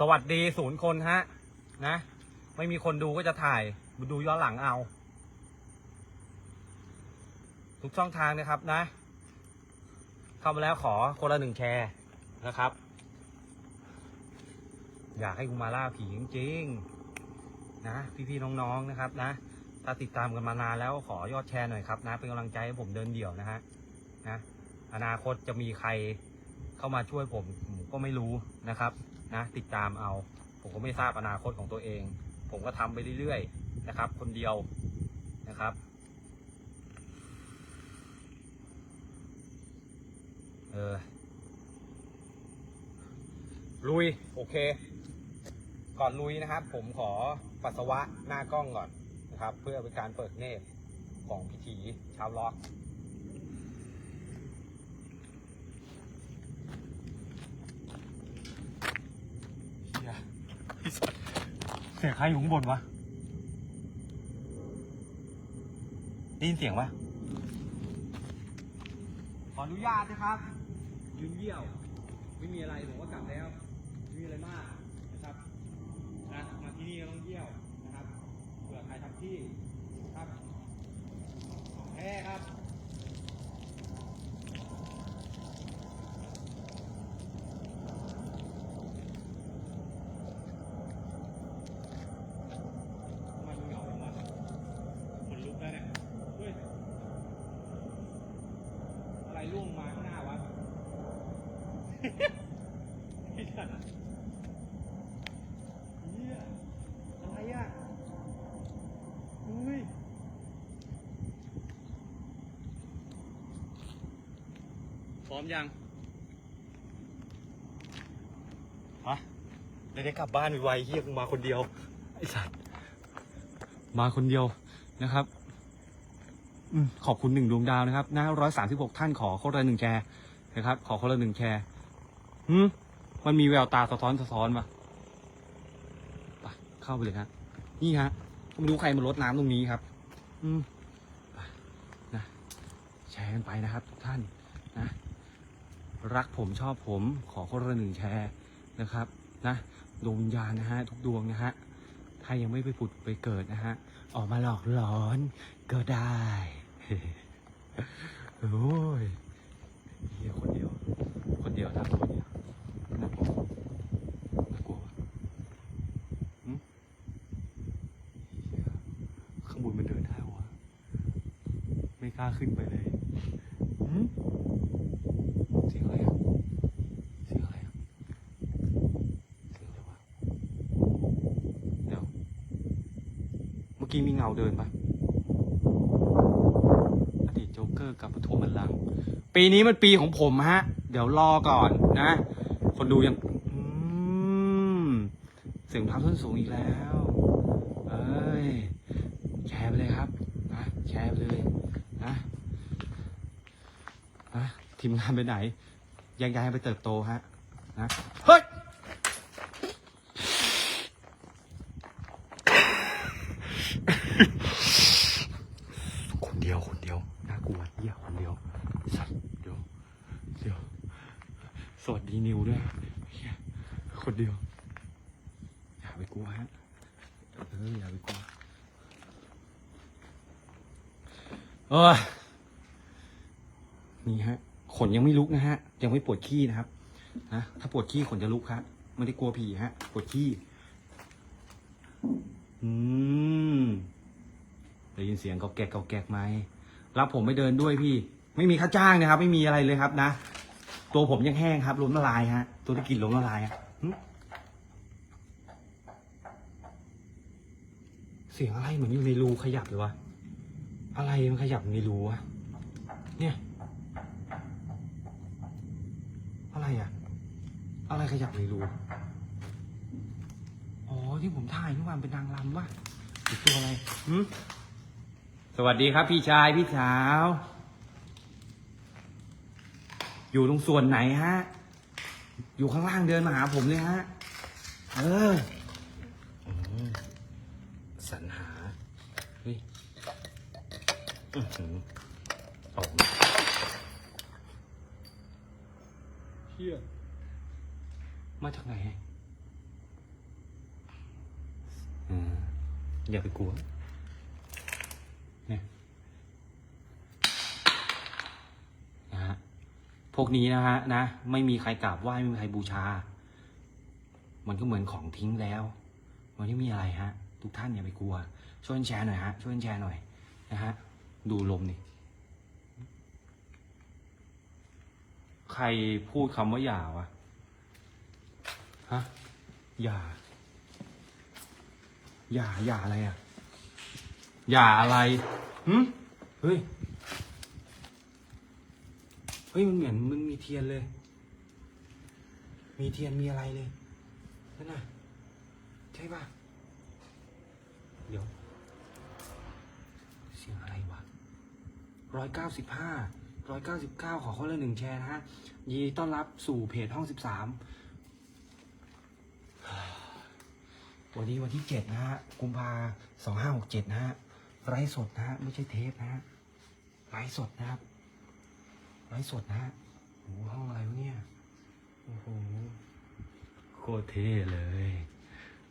สวัสดีศูนย์คนฮะ นะ ไม่มีคนดูก็จะถ่ายดูย้อนหลังเอา ทุกช่องทางนะครับนะ เข้ามาแล้วขอคนละหนึ่งแชร์นะครับ อยากให้กูมาล่าผีจริงๆนะ พี่ๆน้องๆนะครับ นะถ้าติดตามกันมานานแล้วขอยอดแชร์หน่อยครับ นะ เป็นกำลังใจให้ผมเดินเดี่ยวนะฮะนะอนาคตจะมีใครเข้ามาช่วยผมผมก็ไม่รู้นะครับ นะติดตามเอา ผมก็ไม่ทราบอนาคตของตัวเอง ผมก็ทำไปเรื่อยๆนะครับ คนเดียวนะครับเออลุย โอเค ก่อนลุยนะครับ ผมขอปัสสาวะหน้ากล้องก่อนนะครับ เพื่อเป็นการเปิดเนตรของพิธีชาวล็อก เหี้ยพี่สัตว์ เสียงใครอยู่ข้างบนวะได้ยินเสียงปะขออนุญาตนะครับยืนเยี่ยว ไม่มีอะไรผมก็กลับแล้วไม่มีอะไรมากนะครับนะมาที่นี่ก็ต้องเยี่ยวนะครับเผื่อใครทำที่ครับของแท้ครับ มันเหงาจังวะคนลุกแล้วเนี่ยเฮ้ย อะไรล่วงมาข้างหน้าวะ ไอ้สัตว์เหี้ยอะไรอะอุ้ย พร้อมยังฮะเดี๋ยวได้กลับบ้านไวๆเฮียกูมาคนเดียว ไอ้สัตว์มาคนเดียวนะครับอมขอบคุณหนึ่งดวงดาวนะครับนะร้อยสามสิบหกท่านขอคนละหนึ่งแชร์นะครับ ขอคนละหนึ่งแชร์หืมมันมีแววตาสะท้อนสะท้อนมาไปเข้าไปเลยฮะนี่ฮะไม่รู้ใครมาลดน้ำตรงนี้ครับ อืมไปนะแชร์กันไปนะครับ ทุกท่านนะ รักผมชอบผมขอคนละหนึ่งแชร์นะครับนะดวงวิญญาณนะฮะทุกดวงนะฮะถ้ายังไม่ไปผุดไปเกิดนะฮะออกมาหลอกหลอนก็ได้โอ้ยเฮียคนเดียว คนเดียวนะคนเดียวน่ากลัวน่ากลัวข้างบนมันเดินได้วะไม่กล้าขึ้นไปเลยหึเสียงอะไรอะเสียงอะไรอะเสียงอะไรวะเดี๋ยว เมื่อ กี้มีเงาเดินปะอดีตโจ๊กเกอร์กับปฐมบัลลังก์ปีนี้มันปีของผมฮะ เดี๋ยวรอก่อนนะ คนดูยังอืมเสียงเท้าส้นสูงอีกแล้ว เอ้ย แชร์ไปเลยครับนะแชร์ไปเลยนะนะทีมงานไปไหนยังย้ายไปเติบโตฮะนะ เฮ้ย คนเดียวคนเดียวน่ากลัวเหี้ยคนเดียวสัตว์เดี๋ยวเดี๋ยวสวัสดีนิวด้วยเหี้ยคนเดียว อย่าไปกลัวฮะ เอออย่าไปกลัวเออนี่ฮะ ขนยังไม่ลุกนะฮะ ยังไม่ปวดขี้นะครับนะถ้าปวดขี้ขนจะลุกฮะไม่ได้กลัวผีฮะ ปวดขี้อืมได้ยินเสียงกอกแกกกอกแกกไหมรับผมไปเดินด้วยพี่ ไม่มีค่าจ้างนะครับ ไม่มีอะไรเลยครับ นะ ตัวผมยังแห้งครับล้มละลายฮะ ตัวที่กินล้มละลายฮะ เสียงอะไรเหมือนอยู่ในรูขยับเลยวะ อะไรมันขยับในรูวะ เนี่ย อะไรอะอะไรขยับในรู อ๋อที่ผมถ่ายเมื่อวานเป็นนางรำวะตัวอะไรหึสวัสดีครับ พี่ชายพี่สาว อยู่ตรงส่วนไหนฮะ อยู่ข้างล่างเดินมาหาผมเลยฮะ เออ สรรหาเฮ้ยอือหือเอาเฮียมาจากไหนอืมอย่าไปกลัว เนี่ยนะฮะพวกนี้นะฮะนะ ไม่มีใครกราบไหว้ไม่มีใครบูชา มันก็เหมือนของทิ้งแล้ว มันไม่มีอะไรฮะ ทุกท่านอย่าไปกลัว ช่วยแชร์หน่อยฮะ ช่วยแชร์หน่อยนะฮะ ดูลมนี่ ใครพูดคำว่าหย่าวะ ฮะหย่าหย่าหย่าอะไรอะหย่าอะไรหึเฮ้ย เฮ้ย มันเหมือนมันมีเทียนเลย มีเทียนมีอะไรเลยนั่นน่ะ ใช่ป่ะ เดี๋ยว เสียงอะไรวะ ร้อยเก้าสิบห้าร้อยเก้าสิบเก้าขอคนละหนึ่งแชร์นะฮะยีต้อนรับสู่เพจห้องสิบสามวันนี้วันที่เจ็ดนะฮะ กุมภาสองห้าหกเจ็ดนะฮะไลฟ์สดนะฮะ ไม่ใช่เทปนะฮะไลฟ์สดนะครับไลฟ์สดนะฮะโอ้ห้องอะไรวะเนี่ย โอ้โห โคตรเท่เลย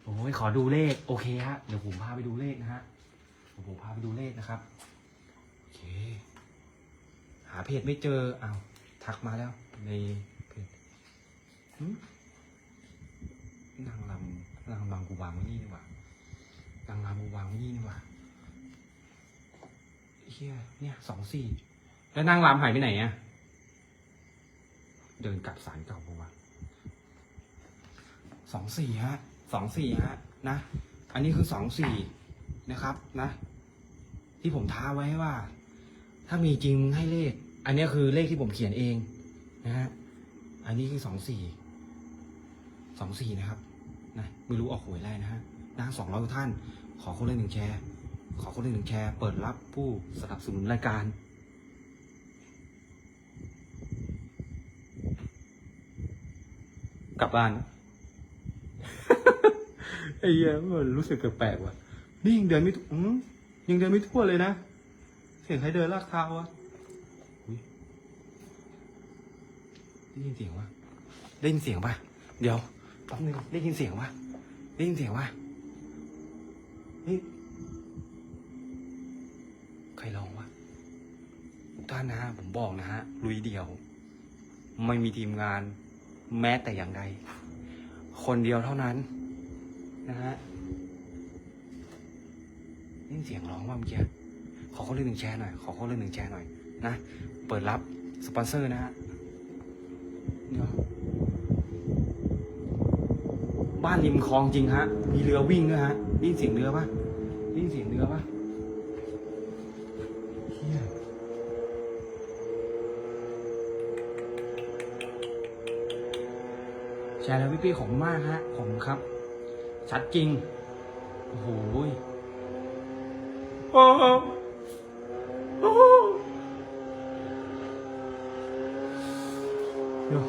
โอ้ยขอดูเลข โอเคฮะ เดี๋ยวผมพาไปดูเลขนะฮะ ผมพาไปดูเลขนะครับาเพจไม่เจออ้าวทักมาแล้ว ในเพจหึนางลำนางลำกูวางไว้นี่ดีกว่านางลำกูวางไว้นี่ดีกว่าเฮียเนี่ยสองสี่แล้วนางลำหายไปไหนอะเดินกลับสารเก่าปะวะสองสี่ฮะสองสี่ฮะนะ อันนี้คือสองสี่นะครับนะ ที่ผมท้าไว้ว่า ถ้ามีจริงให้เลข อันนี้คือเลขที่ผมเขียนเองนะฮะ อันนี้คือสองสี่ สองสี่นะครับ นะไม่รู้ออกหวยอะไรนะฮะนะสองร้อยท่าน ขอคนละหนึ่งแชร์ ขอคนละหนึ่งแชร์ เปิดรับผู้สนับสนุนรายการกลับบ้านไอ้เหี้ยมันรู้สึกแปลกๆว่ะ นี่ยังเดินไม่ถูกอืมยังเดินไม่ทั่วเลยนะ เสียงใครเดินลากเท้าวะอุ๊ย ได้ยินเสียงวะได้ยินเสียงปะเดี๋ยวแป๊บนึงได้ยินเสียงวะได้ยินเสียงวะเฮ้ยใครร้องวะทุกท่านนะฮะผมบอกนะฮะลุยเดียว ไม่มีทีมงาน แม้แต่อย่างใดคนเดียวเท่านั้น นะฮะนี่เสียงร้องว่าเมื่อกี้ขอเขาเรื่องหนึ่งแชร์หน่อย ขอเขาเรื่องหนึ่งแชร์หน่อย นะ เปิดรับสปอนเซอร์นะฮะ บ้านริมคลองจริงฮะ มีเรือวิ่งด้วยฮะได้ยินเสียงเรือปะได้ยินเสียงเรือปะแชร์แล้วพี่พี่ๆของมากฮะ ของครับ ชัดจริง โอ้โหโอ้โหโอ้โหเดี๋ยว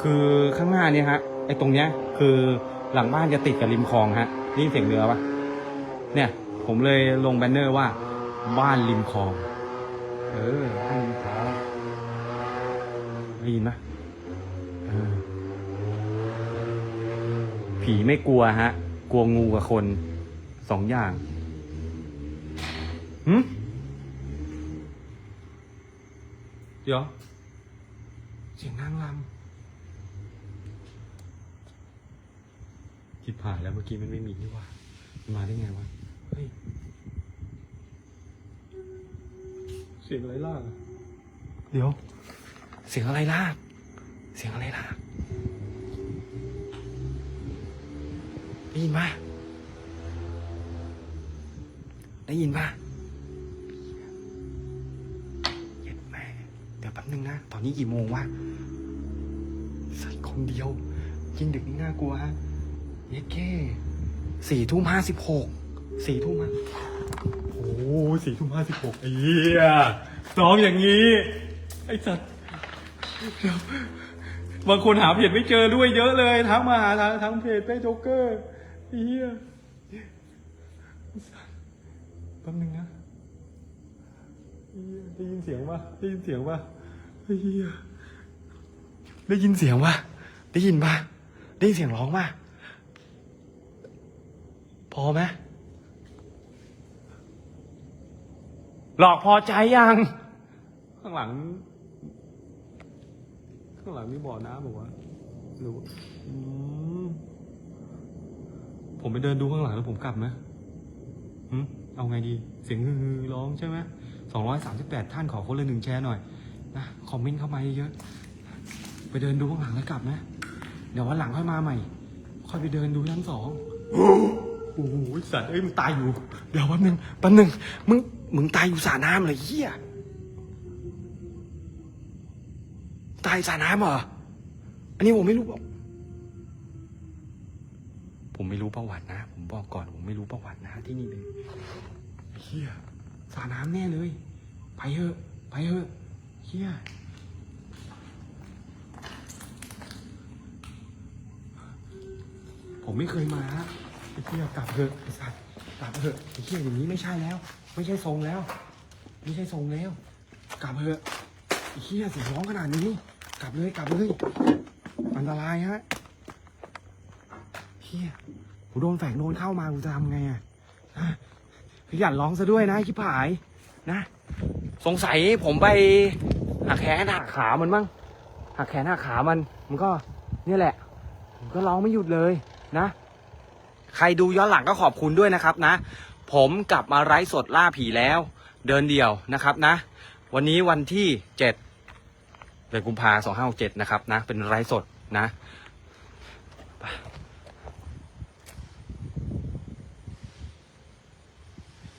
คือข้างหน้าเนี่ยฮะไอ้ตรงเนี้ย คือหลังบ้านจะติดกับริมคลองฮะได้ยินเสียงเรือปะเนี่ย ผมเลยลงแบนเนอร์ว่า บ้านริมคลอง เออบ้านริมคลองได้ยินปะเออผีไม่กลัวฮะ กลัวงูกับคนสองอย่างหืมเดี๋ยว เสียงนางลำคิดผ่านแล้วเมื่อกี้มันไม่มีนี่ว่ามันมาได้ไงวะ เฮ้ย เสียงอะไรล่ะ เดี๋ยว เสียงอะไรล่ะ เสียงอะไรล่ะได้ยินปะได้ยินปะเย็ดแม่เดี๋ยวแป๊บนึงนะ ตอนนี้กี่โมงวะใส่คนเดียวยิ่งดึกยิ่งน่ากลัวฮะ ย็ดแค่สี่ทุ่มห้าสิบหกสี่ทุ่มโอ้สี่ทุ่มห้าสิบหกไอ้เหี้ยซ้อมอย่างนี้ ไอ้สัตว์บางคนหาเพจไม่เจอด้วยเยอะเลยทั้งมาหาทางทั้งเพจเป้โจ๊กเกอร์ไอ้เหี้ยแป๊บนึงนะไอ้เหี้ยได้ยินเสียงปะได้ยินเสียงปะไอ้เหี้ยได้ยินเสียงปะได้ยินปะได้ยินเสียงร้องปะ พอไหมหลอกพอใจยัง ข้างหลัง ข้างหลังมีบ่อน้ำบอกว่าหรือว่าผมไปเดินดูข้างหลังแล้วผมกลับไหมเอาไงดี เสียงฮือร้องใช่ไหมสองร้อยสามสิบแปดท่านขอคนละหนึ่งแชร์หน่อยนะคอมเมนต์เข้ามาเยอะ ไปเดินดูข้างหลังแล้วกลับไหมเดี๋ยววันหลังค่อยมาใหม่ ค่อยไปเดินดูชั้นสอง โอ้โหสัตว์เอ้ยมึงตายอยู่ เดี๋ยวแป๊บนึงแป๊บนึงมึงมึงตายอยู่สระน้ำเลยเฮียตายสระน้ำเหรออันนี้ผมไม่รู้บอกผมไม่รู้ประวัตินะ ผมบอกก่อน ผมไม่รู้ประวัตินะที่นี่เลยเฮียสระน้ำแน่เลย ไปเถอะไปเถอะเฮียผมไม่เคยมา อ้เหี้ยกลับเถอะไอ้สัตว์กลับเถอะไอ้เหี้ยอย่างนี้ไม่ใช่แล้ว ไม่ใช่ทรงแล้ว ไม่ใช่ทรงแล้ว กลับเถอะไอ้เหี้ยเสียงร้องขนาดนี้ กลับเลยกลับเลย อันตรายฮะเหี้ยกูโดนแฝงโดนเข้ามากูจะทำไงอะฮะขยันร้องซะด้วยนะไอ้ชิบหายนะ สงสัยผมไปหักแขนหักขามันมั้งหักแขนหักขามัน มันก็เนี่ยแหละผมก็ร้องไม่หยุดเลยนะ ใครดูย้อนหลังก็ขอบคุณด้วยนะครับนะ ผมกลับมาไลฟ์สดล่าผีแล้ว เดินเดี่ยวนะครับนะ วันนี้วันที่เจ็ดเดือนกุมภาสองห้าเจ็ดนะครับนะ เป็นไลฟ์สดนะ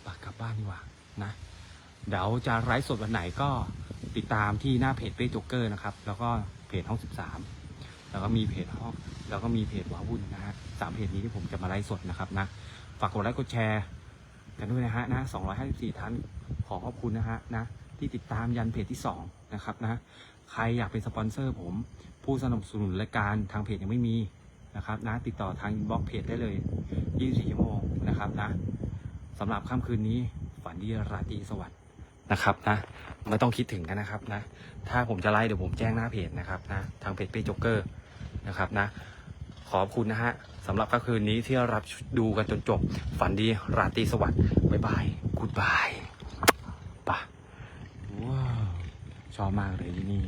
ไปกลับบ้านดีกว่านะ เดี๋ยวจะไลฟ์สดวันไหนก็ติดตามที่หน้าเพจเป้จ๊กเกอร์นะครับ แล้วก็เพจห้องสิบสาม แล้วก็มีเพจห้องแล้วก็มีเพจว้าวุ่นนะฮะสามเพจนี้ที่ผมจะมาไลฟ์สดนะครับนะฝากกดไลค์กดแชร์กันด้วยนะฮะนะ254ท่านขอขอบคุณนะฮะนะที่ติดตามยันเพจที่2นะครับนะใครอยากเป็นสปอนเซอร์ผม ผู้สนับสนุนรายการทางเพจยังไม่มีนะครับนะติดต่อทางบล็อกเพจได้เลย 24 ชั่วโมงนะครับนะสำหรับค่ำคืนนี้ฝันดีราตรีสวัสดิ์นะครับนะไม่ต้องคิดถึงกันนะครับนะถ้าผมจะไลฟ์เดี๋ยวผมแจ้งหน้าเพจนะครับนะทางเพจเป้จ็อกเกอร์ นะครับนะขอบคุณนะฮะสำหรับค่ำคืนนี้ที่รับดูกันจนจบ ฝันดีราตรีสวัสดิ์บ๊ายบายกูดบายปะว้าวชอบมากเลยที่นี่